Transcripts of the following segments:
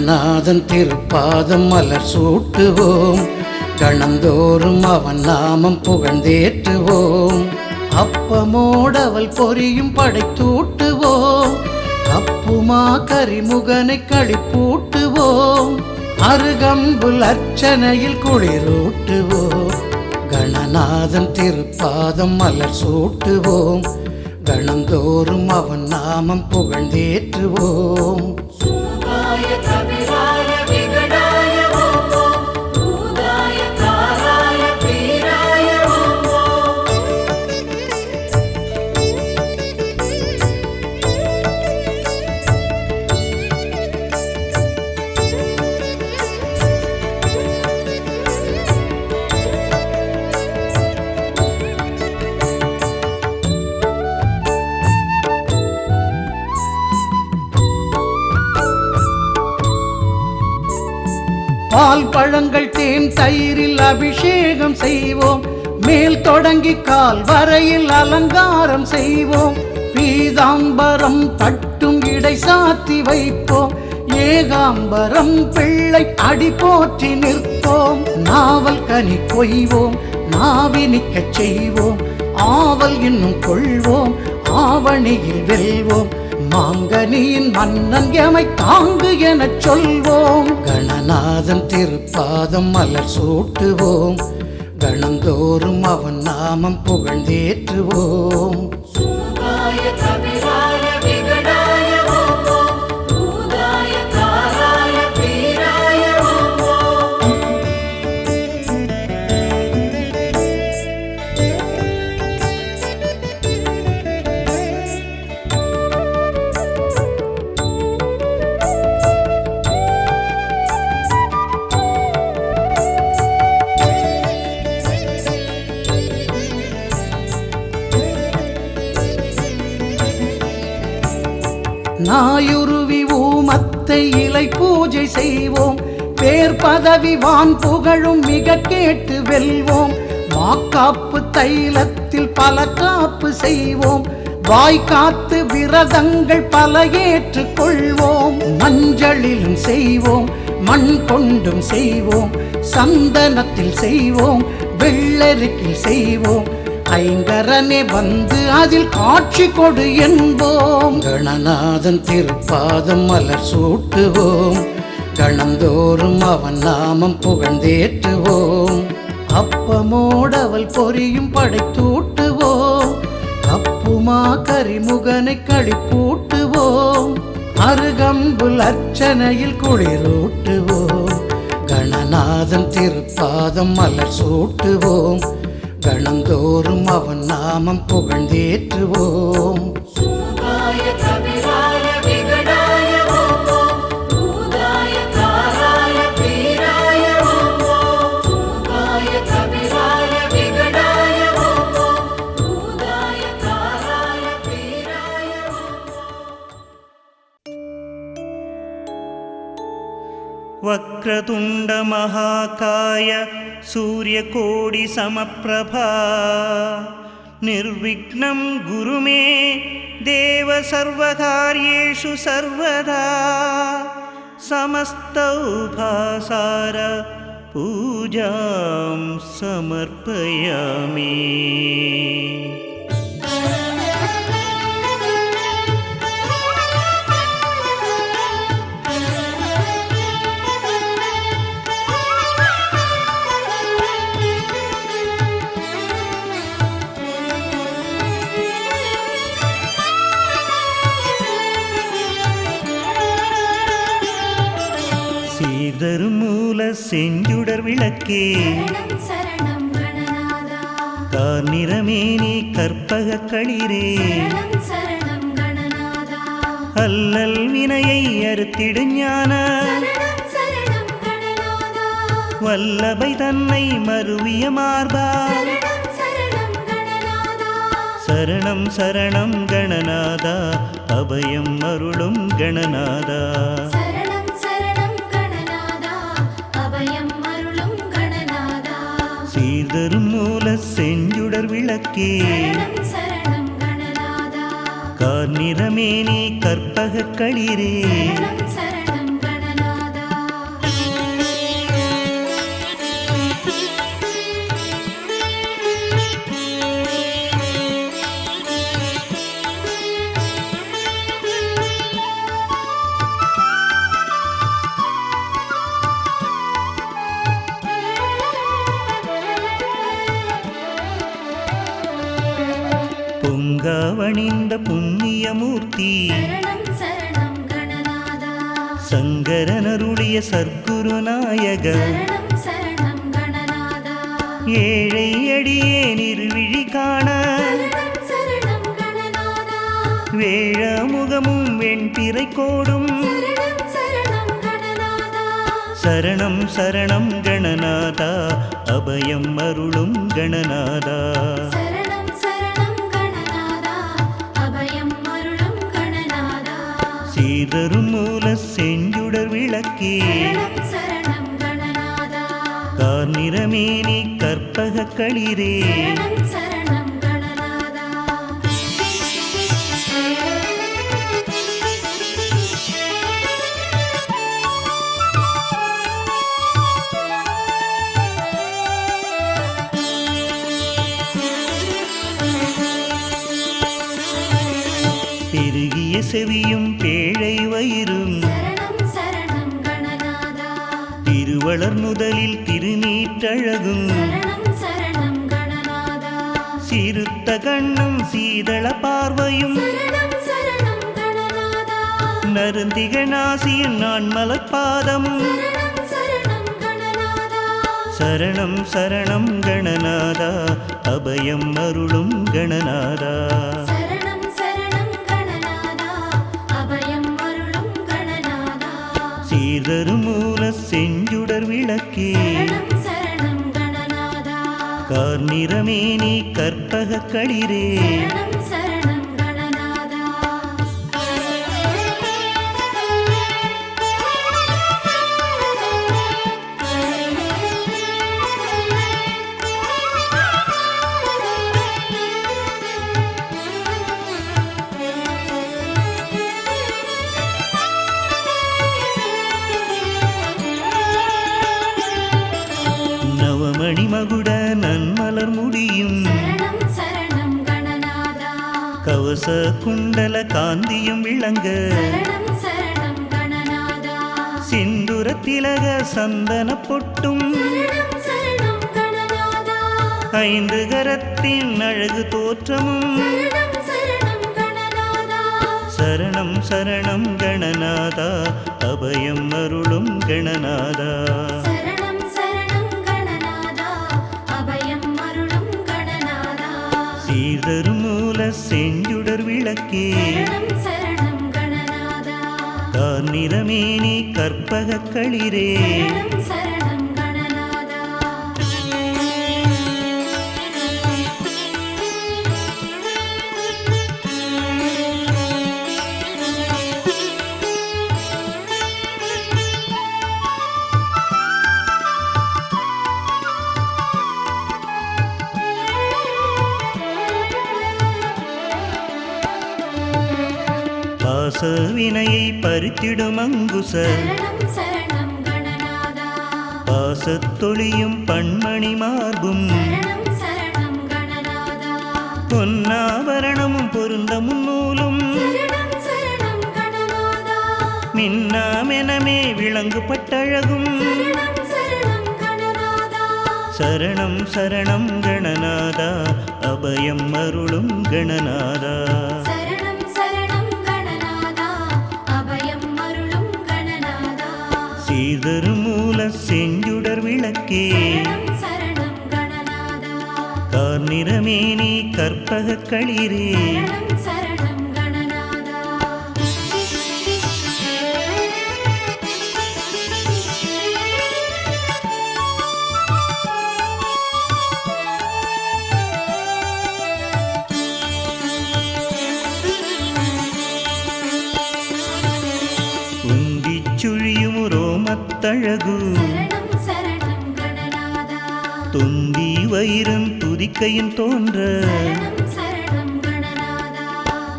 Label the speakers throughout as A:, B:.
A: கணநாதன் திருப்பாதம் மலர் சூட்டுவோம். கணந்தோறும் அவன் நாமம் புகழ்ந்தேற்றுவோம். அப்பமோடவள் பொரியும் படைத்தூட்டுவோம் அப்புமா கரிமுகனை கழிப்பூட்டுவோம். அருகம்புல் அர்ச்சனையில் குளிரூட்டுவோம். கணநாதன் திருப்பாதம் மலர் சூட்டுவோம். கணந்தோறும் அவன் நாமம் புகழ்ந்தேற்றுவோம். பால் பழங்கள் தேன் தயிரில் அபிஷேகம் செய்வோம். மேல் தொடங்கி கால் வரையில் அலங்காரம் செய்வோம். பீதாம்பரம் பட்டும் இடை சாத்தி வைப்போம். ஏகாம்பரம் பிள்ளை அடி போற்றி நிற்போம். நாவல் கனி கொய்வோம் நாவினிக்கச் செய்வோம். ஆவல் இன்னும் கொள்வோம் ஆவணியில் வெல்வோம். மாங்கனியின் மன்னன் எமை தாங்கு எனச் சொல்வோம். கணநாதன் திருப்பாதம் மலர் சூட்டுவோம். கணந்தோறும் அவன் நாமம் புகழ்ந்தேற்றுவோம். ஊமத்தை இலை பூஜை செய்வோம். பேர் பதவி வான் புகழும் மிக கேட்டு வெல்வோம். மாக்காப்பு தைலத்தில் பல காப்பு செய்வோம். வாய்க்காத்து விரதங்கள் பல ஏற்றுக் கொள்வோம். மஞ்சளிலும் செய்வோம் மண் கொண்டும் செய்வோம். சந்தனத்தில் செய்வோம் வெள்ளரிக்கில் செய்வோம். ஐங்கரனே வந்து அதில் காட்சி கொடு என்போம். கணநாதன் திருப்பாதம் மலர் சூட்டுவோம். கணந்தோறும் அவன் நாமம் புகழ்ந்தேற்றுவோம். அப்பமோடவள் பொறியும் படைத்தூட்டுவோம். அப்புமா கரிமுகனை கழிப்பூட்டுவோம். அருகம்புல் அர்ச்சனையில் குளிரூட்டுவோம். கணநாதன் திருப்பாதம் மலர் சூட்டுவோம். கணந்தோறும் அவன் நாமம் புகழ்ந்தேற்றுவோம்.
B: वक्रतुण्डमहाकाय सूर्यकोटिसमप्रभा निर्विघ्नं गुरु मे देव सर्वकार्येषु सर्वदा। समस्तौभासार पूजां समर्पयामि செஞ்சுடர் விளக்கே. கார்நிறமேனி கற்பக களிரே. அல்லல் வினையை அறுத்திடு ஞான. வல்லபை தன்னை மருவிய மார்பா.
C: சரணம் சரணம் கணநாதா.
B: அபயம் அருளும் கணநாதா. சீர்தரும் மூல செஞ்சுடர் விளக்கே. கார்நிறமேனி கற்பக களிரே. சர்க்குருநாயக ஏழை அடியே நிர்விழி காண. வேழ முகமும் வெண்பிறை கோடும்.
C: சரணம் சரணம் கணநாதா.
B: அபயம் அருளும் கணநாதா. சீதரும் மூல செஞ்சுடர் விளக்கே. கார்நிறமேனி கற்பக களிரே. பெருகிய செவியும் பேழை வயிறும். திருவளர் முதலில் திருநீற்றழகும். சிறுத்த கண்ணும் சீதள பார்வையும். நருந்திக நாசியின் நான்
C: கணநாதா
B: சரணம் சரணம் கணநாதா அபயம் அருளும் கணநாதா சீர்தரும் மூல செஞ்சுடர் விளக்கே.
C: கணநாதா
B: கார்நிறமேனி கற்பக களிரே. மகுட நன்மலர் முடியும். கவச குண்டல காந்தியும் விளங்க. சிந்துர திலக சந்தன பொட்டும். ஐந்து கரத்தின் அழகு தோற்றமும்.
C: சரணம் சரணம் கணநாதா.
B: அபயம் அருளும் கணநாதா. செஞ்சுடர் விளக்கே.
C: கணநாதா.
B: கார்நிறமேனி கற்பக களிரே. பாச வினையை பறித்திடும் அங்குச பாசத்தொழியும் பண்மணி மார்பும். பொன்னாபரணமும்
C: பொருந்த முன்னூலும்
B: மின்னாமெனமே விளங்கு பட்டழகும்
C: சரணம் சரணம் கணநாதா.
B: அபயம் அருளும் கணநாதா. சீதரும் மூல செஞ்சுடர் விளக்கே. கார்நிறமேனி கற்பக களிரே.
C: கணநாதா.
B: தொந்தி வயிறும் துதிக்கையும் தோன்ற.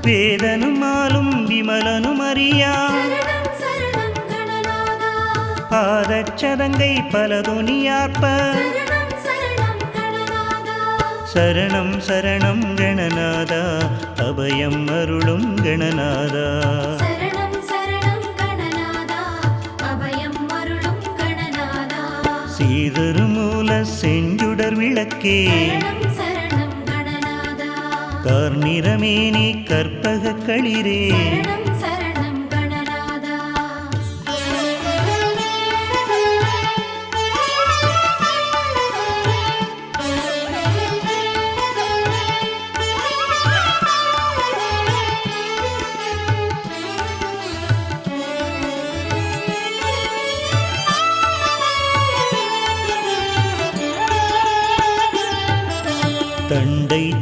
B: வேதனும் ஆளும் விமலனும் அறியா. பாதச்சதங்கை
C: கணநாதா.
B: சரணம் சரணம் கணநாதா. அபயம் அருளும் கணநாதா. செஞ்சுடர் விளக்கே.
C: கணநாதா
B: கார்நிறமேனி கற்பக களிரே.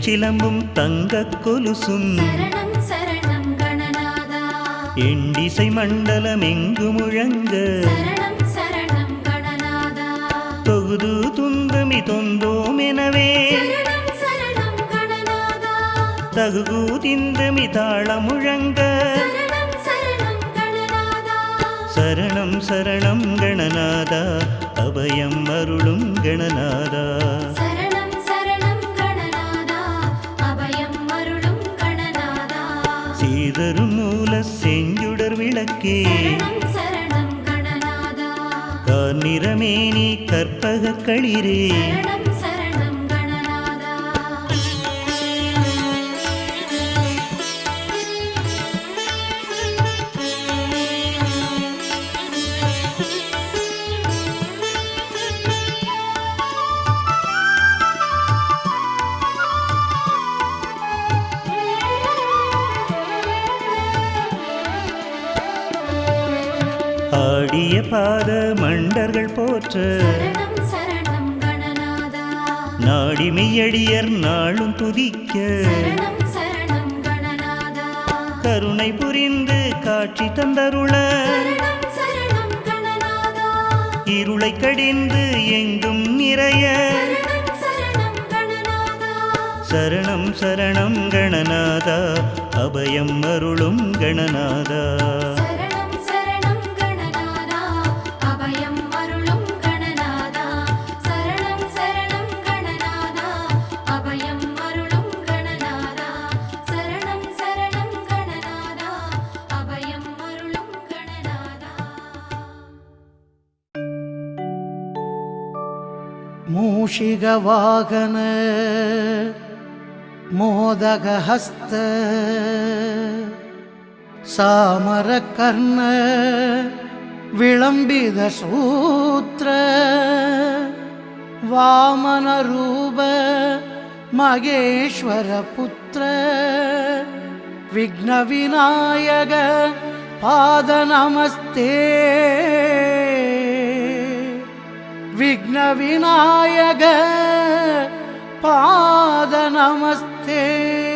B: சிலம்பும் தங்க கொலுசும்.
C: சரணம் சரணம் கணநாதா.
B: எண்டிசை மண்டலம் எங்கு முழங்க. தொகுது துந்தமி தொந்தோம் எனவே. தகுகு திந்தமி தாள முழங்க.
C: சரணம் சரணம் கணநாதா.
B: அபயம் அருளும் கணநாதா. சீதரும் மூல செஞ்சுடர் விளக்கே. கார்நிறமேனி கற்பக களிரே. மண்டர்கள் போற்ற. நாடிமையடியர் நாளும் துதிக்க. கருணை புரிந்து காட்சி தந்தருள. இருளை கடிந்து எங்கும் நிறைய.
C: சரணம் சரணம் கணநாதா.
B: சரணம் சரணம் கணநாதா. அபயம் அருளும் கணநாதா.
A: शिगवागन मोदकहस्त सामरकर्ण विलम्बितसूत्र वामनरूप महेश्वर पुत्र विघ्नविनायकपादनमस्ते विघ्नविनायक विघ्नविनायकपादनमस्ते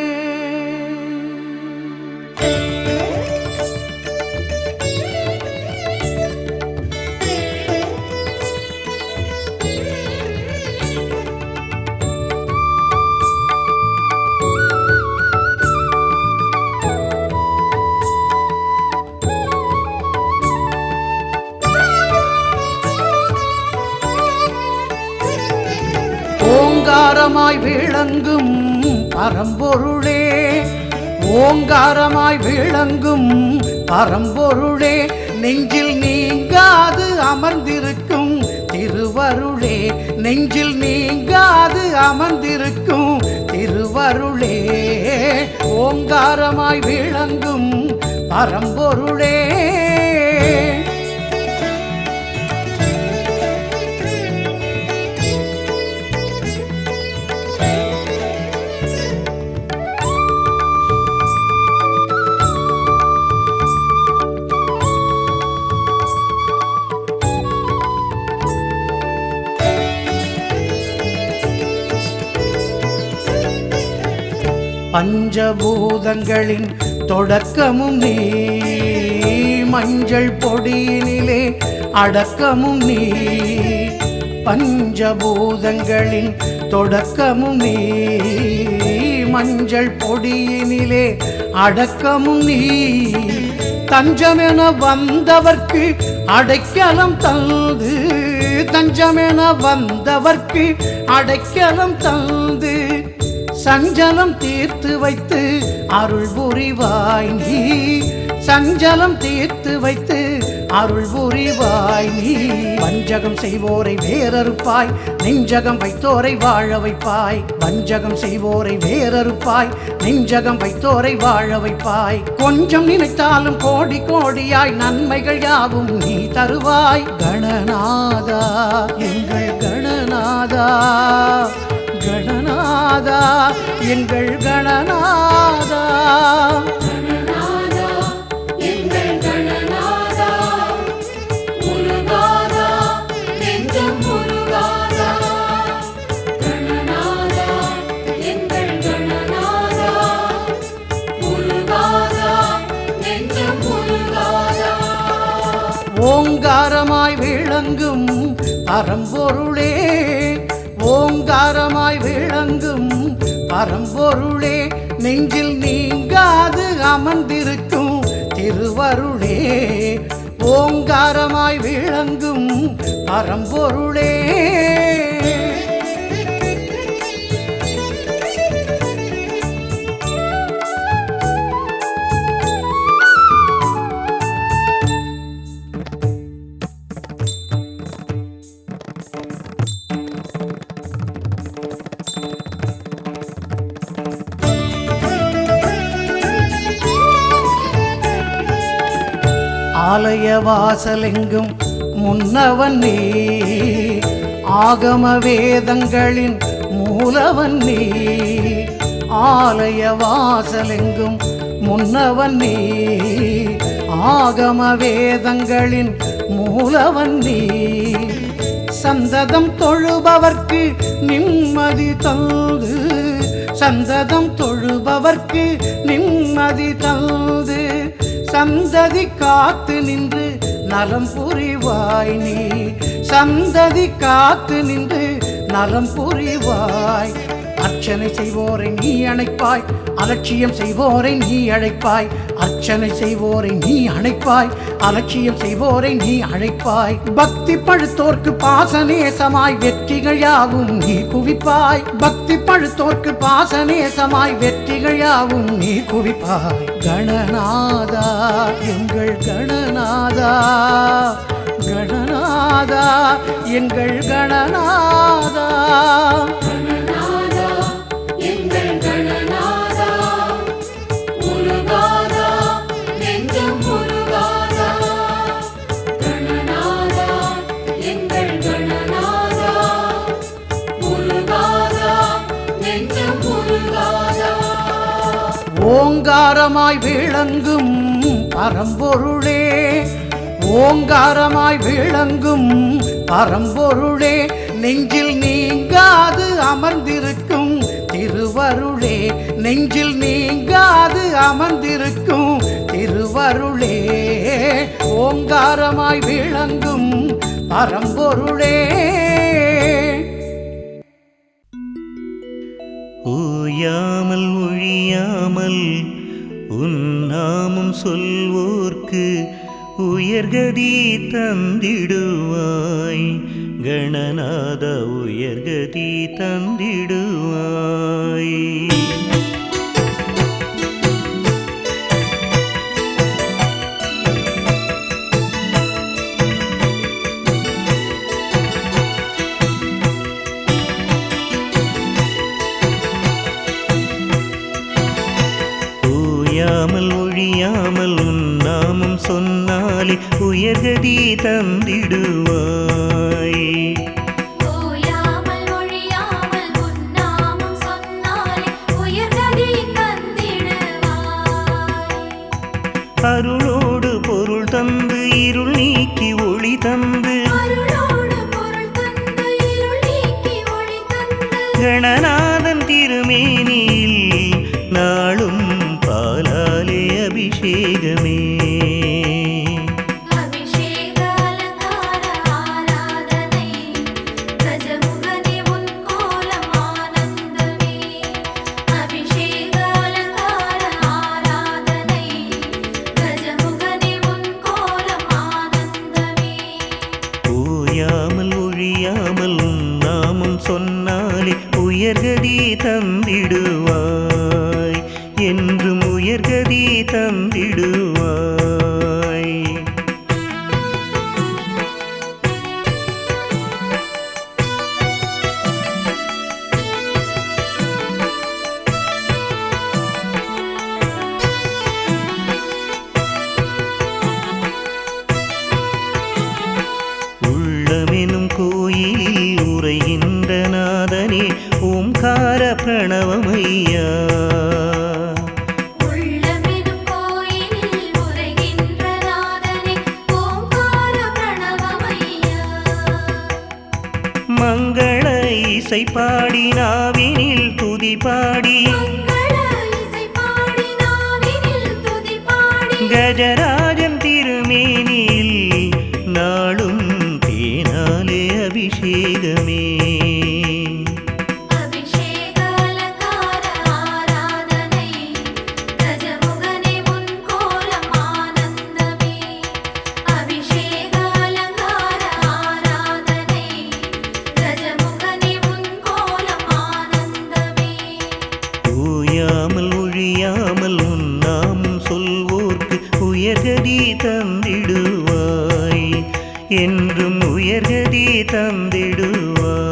A: ஓங்காரமாய் விளங்கும் பரம்பொருளே ஓங்காரமாய் விளங்கும் பரம்பொருளே நெஞ்சில் நீங்காது அமர்ந்திருக்கும் திருவருளே நெஞ்சில் நீங்காது அமர்ந்திருக்கும் திருவருளே. ஓங்காரமாய் விளங்கும் பரம்பொருளே பஞ்சபூதங்களின் தொடக்கமும் நீ. மஞ்சள் பொடியினிலே அடக்கமும் நீ. பஞ்சபூதங்களின் தொடக்கமும் நீ. மஞ்சள் பொடியினிலே அடக்கமும் நீ. தஞ்சமென வந்தவர்க்கு அடைக்கலம் தந்து. தஞ்சமென வந்தவர்க்கு அடைக்கலம் தந்து. சஞ்சலம் தீர்த்து வைத்து அருள் புரிவாய் நீ. சஞ்சலம் தீர்த்து வைத்து அருள் புரிவாய் நீ. வஞ்சகம் செய்வோரை வேறறுப்பாய் நெஞ்சகம் வைத்தோரை வாழ வைப்பாய். வஞ்சகம் செய்வோரை வேறறுப்பாய் நெஞ்சகம் வைத்தோரை வாழ வைப்பாய். கொஞ்சம் நினைத்தாலும் கோடி கோடியாய் நன்மைகள் யாவும் நீ தருவாய். கணநாதா எங்கள் கணநாதா. கணநாதா. எங்கள் கணநாதா. ஓங்காரமாய் விளங்கும் பரம்பொருளே ஓங்காரமாய் விளங்கும் பரம்பொருளே நெஞ்சில் நீங்காது அமர்ந்திருக்கும் திருவருளே. ஓங்காரமாய் விளங்கும் பரம்பொருளே. வாசலெங்கும் முன்னவன் நீ. ஆகம வேதங்களின் மூலவன் நீ. ஆலய வாசலெங்கும் முன்னவன் நீ. ஆகம வேதங்களின் மூலவன் நீ. சந்ததம் தொழுபவர்க்கு நிம்மதி தந்து. சந்ததம் தொழுபவர்க்கு நிம்மதி தந்து. சந்ததி காத்து நின்று நலம் புரிவாய் நீ. சந்ததி காத்து நின்று நலம் புரிவாய். அர்ச்சனை செய்வோரை நீ அணைப்பாய். அலட்சியம் செய்வோரை நீ அழைப்பாய். அர்ச்சனை செய்வோரை நீ அணைப்பாய். அலட்சியம் செய்வோரை நீ அழைப்பாய். பக்தி பழுத்தோர்க்கு பாசநேசமாய் வெற்றிகள் யாவும் நீ குவிப்பாய். பக்தி பழுத்தோர்க்கு பாசநேசமாய் வெற்றிகள் யாவும் நீ குவிப்பாய். கணநாதா எங்கள் கணநாதா கணநாதா எங்கள் கணநாதா.
C: கணநாதா
A: ஓங்காரமாய் விளங்கும் பரம்பொருளே ஓங்காரமாய் விளங்கும் பரம்பொருளே நெஞ்சில் நீங்காது அமர்ந்திருக்கும் திருவருளே நெஞ்சில் நீங்காது அமர்ந்திருக்கும் திருவருளே ஓங்காரமாய் விளங்கும் பரம்பொருளே.
B: ஓயாமல் ஒழியாமல் உன்னாமும் சொல்வோர்க்கு உயர்கதி தந்திடுவாய். கணநாத உயர்கதி தந்திடு உயர்கதி தந்திடுவாய்.
C: உயர்கதி தந்திடுவாய்.
B: என்றும் உயர்கதி தந்திடுவாய் இசை பாடி நாவினில் துதி பாடி. கஜரா என்றும் உயர்கதி தந்திடுவாய்.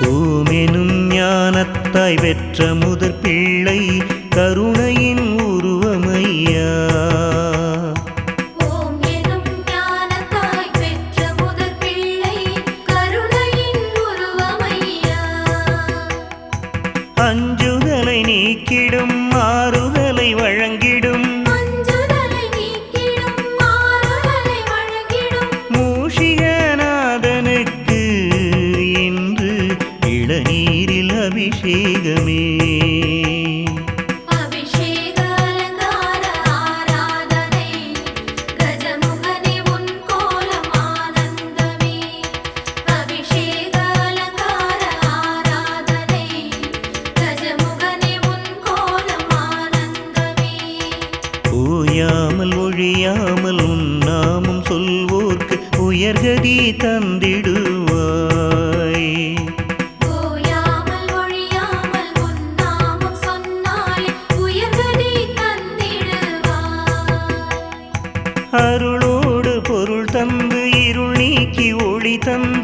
B: பூமெனும் ஞானத்தாய் பெற்ற
C: மு
B: அருளோடு பொருள் தந்து இருள் நீக்கி ஒளி தந்து